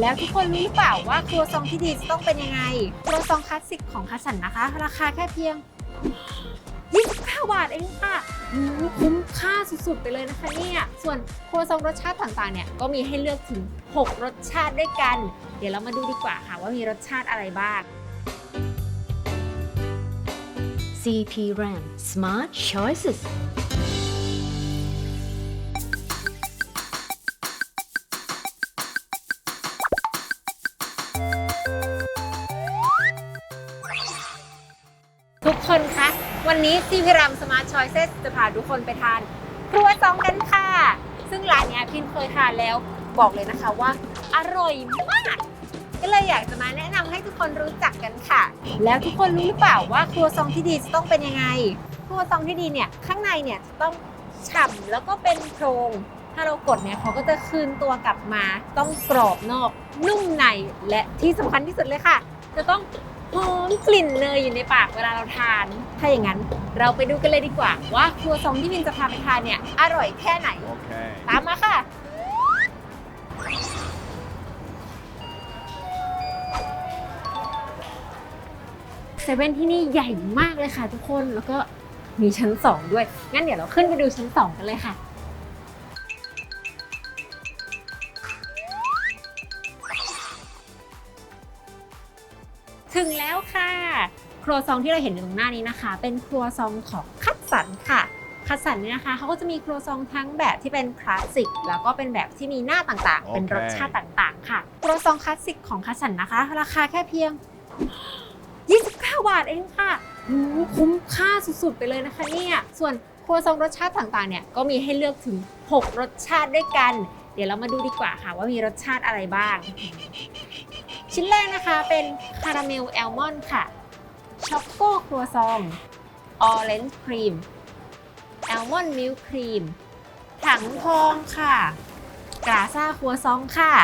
แล้วทุกคนรู้หรือเปล่าว่าครัวซองที่ดีจะต้องเป็นยังไง ครัวซองคลาสสิกของคัสสันนะคะ ราคาแค่เพียง 29 บาทเองค่ะคุ้มค่าสุดๆ ไปเลยนะคะเนี่ย ส่วนครัวซองรสชาติต่างๆ เนี่ย ก็มีให้เลือกถึง 6 รสชาติด้วยกัน เดี๋ยวเรามาดูดีกว่าค่ะว่ามีรสชาติอะไรบ้าง CP RAM Smart Choices คนคะ วันนี้ซีพิรัมสมาร์ทชอยเซสจะพาทุกคนไปทาน ครัวซองกันค่ะ ซึ่งร้านเนี้ยพินเคยทานแล้วบอกเลยนะคะว่า อร่อยมาก ก็เลยอยากจะมาแนะนำให้ทุกคนรู้จักกันค่ะ แล้วทุกคนรู้หรือเปล่าว่าครัวซองที่ดีจะต้องเป็นยังไง ครัวซองที่ดีเนี่ยข้างในเนี่ยจะต้องฉ่ำแล้วก็เป็นโครงถ้าเรากดเนี่ยเขาก็จะคืนตัวกลับมา ต้องกรอบนอกนุ่มในและที่สำคัญที่สุดเลยค่ะ จะต้อง หอมกลิ่นเนยอยู่ในปากเวลาเราทาน ถ้าอย่างนั้นเราไปดูกันเลยดีกว่า ว่าครัวซองที่มินจะพาไปทานเนี่ยอร่อยแค่ไหน Okay. ตามมาค่ะ เซเว่นที่นี่ใหญ่มากเลยค่ะทุกคน แล้วก็มีชั้น 2 ด้วย งั้นเดี๋ยวเราขึ้นไปดูชั้น 2 กันเลยค่ะ ถึงแล้วค่ะ ครัวซองที่เราเห็นอยู่ตรงหน้านี้นะคะ เป็นครัวซองของคัดสันค่ะ คัดสันเนี่ยนะคะเขาก็จะมีครัวซองทั้งแบบที่เป็นคลาสสิกแล้วก็เป็นแบบที่มีหน้าต่างๆ เป็นรสชาติต่างๆ ค่ะ ครัวซองคลาสสิกของคัดสันนะคะ ราคาแค่เพียง 29 บาทเองค่ะหูคุ้มค่าสุดๆไปเลยนะคะเนี่ยส่วนครัวซองรสชาติต่างๆเนี่ยก็มีให้เลือกถึง 6 รสชาติด้วยกัน เดี๋ยวเรามาดูดีกว่าค่ะว่ามีรสชาติอะไรบ้าง ชิ้นแรกนะคะเป็นคาราเมลแอลมอนด์ค่ะ ช็อกโกครัวซองออเรนจ์ครีมแอลมอนด์มิลค์ครีม ถังทองค่ะ กาซาครัวซองค่ะ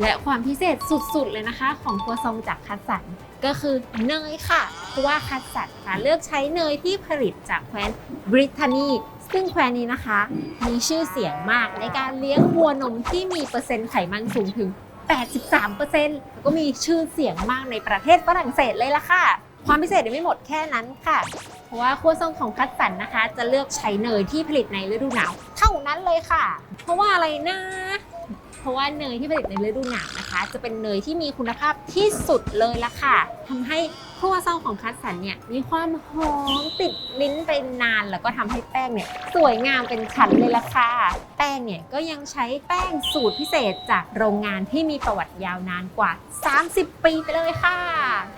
และความพิเศษสุดๆเลยนะคะ ของครัวซองจากคัสสันก็คือเนยค่ะ เพราะว่าคัสสันค่ะเลือกใช้เนยที่ผลิตจากแคว้นบริทานีซึ่งแคว้นนี้นะคะ มีชื่อเสียงมากในการเลี้ยงวัวนมที่มีเปอร์เซ็นต์ไขมันสูงถึง 83%แล้วก็มีชื่อเสียงมากในประเทศฝรั่งเศสเลยล่ะค่ะ ความพิเศษยังไม่หมดแค่นั้นค่ะ เพราะว่าครัวซองของคัสสันนะคะ จะเลือกใช้เนยที่ผลิตในฤดูหนาวเท่านั้นเลยค่ะ เพราะว่าอะไรนะเพราะว่าเนยที่ผลิตในฤดูหนาวนะคะ จะเป็นเนยที่มีคุณภาพที่สุดเลยล่ะค่ะทำให้ครัวซองของคัสสันเนี่ยมีความหอมติดลิ้นไปนาน แล้วก็ทำให้แป้งเนี่ยสวยงามเป็นชั้นเลยล่ะค่ะ แป้งเนี่ยก็ยังใช้แป้งสูตรพิเศษจากโรงงานที่มีประวัติยาวนานกว่า 30 ปีไปเลยค่ะ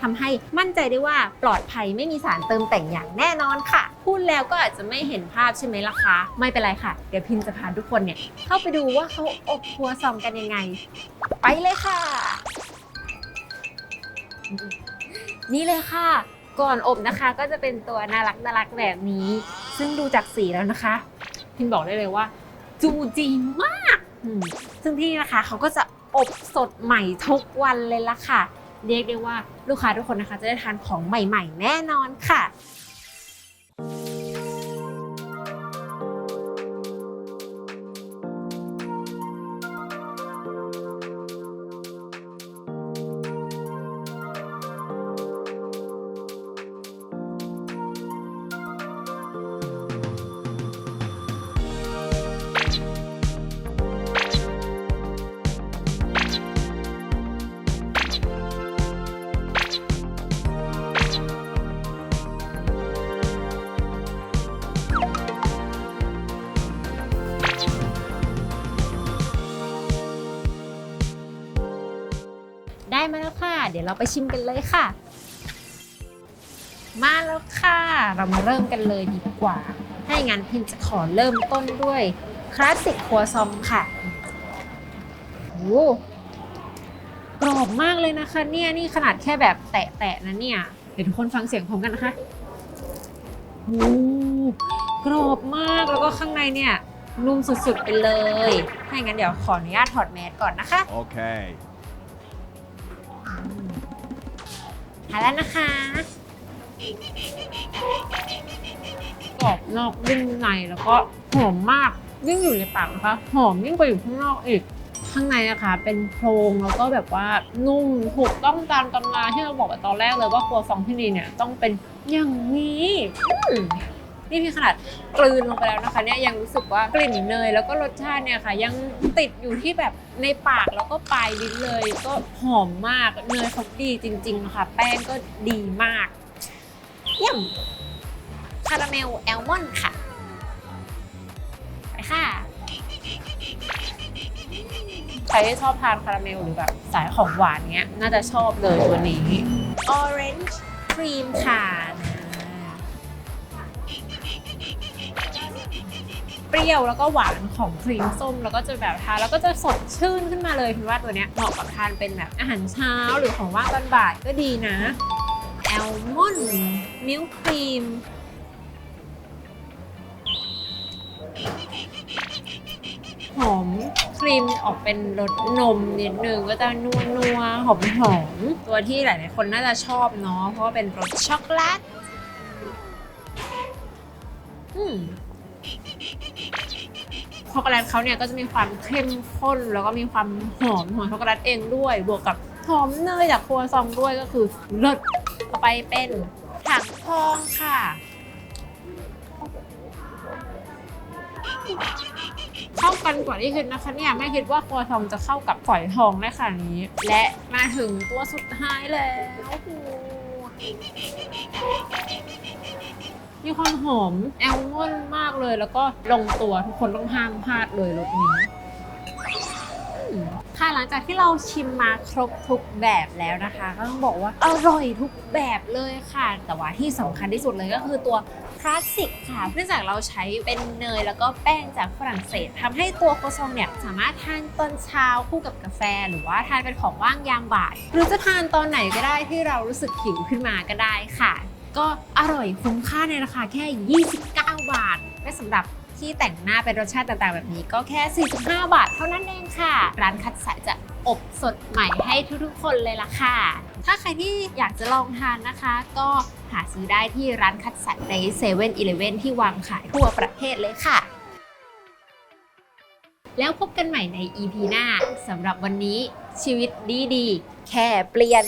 ทำให้มั่นใจได้ว่าปลอดภัยไม่มีสารเติมแต่งอย่างแน่นอนค่ะ พูดแล้วก็อาจจะไม่เห็นภาพใช่ไหมล่ะคะไม่เป็นไรค่ะ เดี๋ยวพินจะพาทุกคนเนี่ยเข้าไปดูว่าเขาอบครัวซองกันยังไง ไปเลยค่ะ นี่เลยค่ะ ก่อนอบนะคะก็จะเป็นตัวน่ารักน่ารักแบบนี้ ซึ่งดูจากสีแล้วนะคะพินบอกได้เลยว่า จูจีมากซึ่งที่นี่นะคะเขาก็จะอบสดใหม่ทุกวันเลยละค่ะ เรียกได้ว่าลูกค้าทุกคนนะคะ จะได้ทานของใหม่ ๆ แน่นอนค่ะ ได้มาแล้วค่ะ เดี๋ยวเราไปชิมกันเลยค่ะ มาแล้วค่ะ เรามาเริ่มกันเลยดีกว่า ถ้าอย่างนั้นพิมจะขอเริ่มต้นด้วยคลาสสิกครัวซองค่ะโอ้กรอบมากเลยนะคะ เนี่ยนี่ขนาดแค่แบบแตะๆนะเนี่ย เดี๋ยวทุกคนฟังเสียงพร้อมกันนะคะโอ้กรอบมากแล้วก็ข้างในเนี่ยนุ่มสุดๆไปเลย ถ้าอย่างนั้นเดี๋ยวขออนุญาตถอดแมสก่อนนะคะ Okay. มาแล้วนะคะกรอบนอกนุ่มในแล้วก็หอมมากยิ่งอยู่ในปากนะคะหอมยิ่งกว่าอยู่ข้างนอกอีก ข้างในนะคะเป็นโครงแล้วก็แบบว่านุ่มถูกต้องตามตำราที่เราบอกไปตอนแรกเลยว่าครัวซองที่นี่เนี่ยต้องเป็นอย่างนี้ นี่พี่ขนาดกลืนลงไปแล้วนะคะเนี่ยยังรู้สึกว่ากลิ่นเนยแล้วก็รสชาติเนี่ยค่ะ ยังติดอยู่ที่แบบในปากแล้วก็ปลายลิ้นเลย ก็หอมมากเนยเขาดีจริงๆค่ะ แป้งก็ดีมากเยี่ยมคาราเมลแอลมอนด์ค่ะไปค่ะใครที่ชอบทานคาราเมลหรือแบบสายของหวานเงี้ย น่าจะชอบเลยตัวนี้ Orange Cream ค่ะ เปรี้ยวแล้วก็หวานของครีมส้ม แล้วก็จะแบบทานแล้วก็จะสดชื่นขึ้นมาเลยพี่ว่าตัวเนี้ยเหมาะกับทานเป็นแบบอาหารเช้าหรือของว่างตอนบ่ายก็ดีนะแอลมอนด์มิลค์ครีมหอมครีมออกเป็นรสนมนิดนึงก็จะนัวนัวหอมหอมตัวที่หลายๆคนน่าจะชอบเนาะเพราะว่าเป็นรสช็อกโกแลตอืม ช็อกโกแลตเขาเนี่ยก็จะมีความเข้มข้น แล้วก็มีความหอมของช็อกโกแลตเองด้วย บวกกับหอมเนยจากครัวซองด้วยก็คือเลิศต่อไปเป็นถังทองค่ะเข้ากันกว่าที่คิดนะคะเนี่ยไม่คิดว่าครัวทองจะเข้ากับฝอยทองได้ขนาดนี้ และมาถึงตัวสุดท้ายแล้วโอ้โห มีความหอมแอลมอนมากเลย แล้วก็ลงตัวทุกคนต้องห้ามพลาดเลยรสนี้ค่ะหลังจากที่เราชิมมาครบทุกแบบแล้วนะคะ ก็ต้องบอกว่าอร่อยทุกแบบเลยค่ะ แต่ว่าที่สำคัญที่สุดเลยก็คือตัวคลาสสิกค่ะเนื่องจากเราใช้เป็นเนยแล้วก็แป้งจากฝรั่งเศสทำให้ตัวโคซองเนี่ยสามารถทานตอนเช้าคู่กับกาแฟ หรือว่าทานเป็นของว่างยามบ่าย หรือจะทานตอนไหนก็ได้ที่เรารู้สึกหิวขึ้นมาก็ได้ค่ะ ก็อร่อยคุ้มค่าในราคาแค่ 29 บาท และสำหรับที่แต่งหน้าเป็นรสชาติต่างๆ แบบนี้ก็แค่ 45 บาทเท่านั้นเองค่ะ ร้านคัดสายจะอบสดใหม่ให้ทุกๆ คนเลยล่ะค่ะ ถ้าใครที่อยากจะลองทานนะคะ ก็หาซื้อได้ที่ร้านคัดสรรใน7 e เ e ่ e อที่วางขายทั่วประเทศเลยค่ะ แล้วพบกันใหม่ใน EP หน้าสำหรับวันนี้ชีวิตดีๆ แค่เปลี่ยน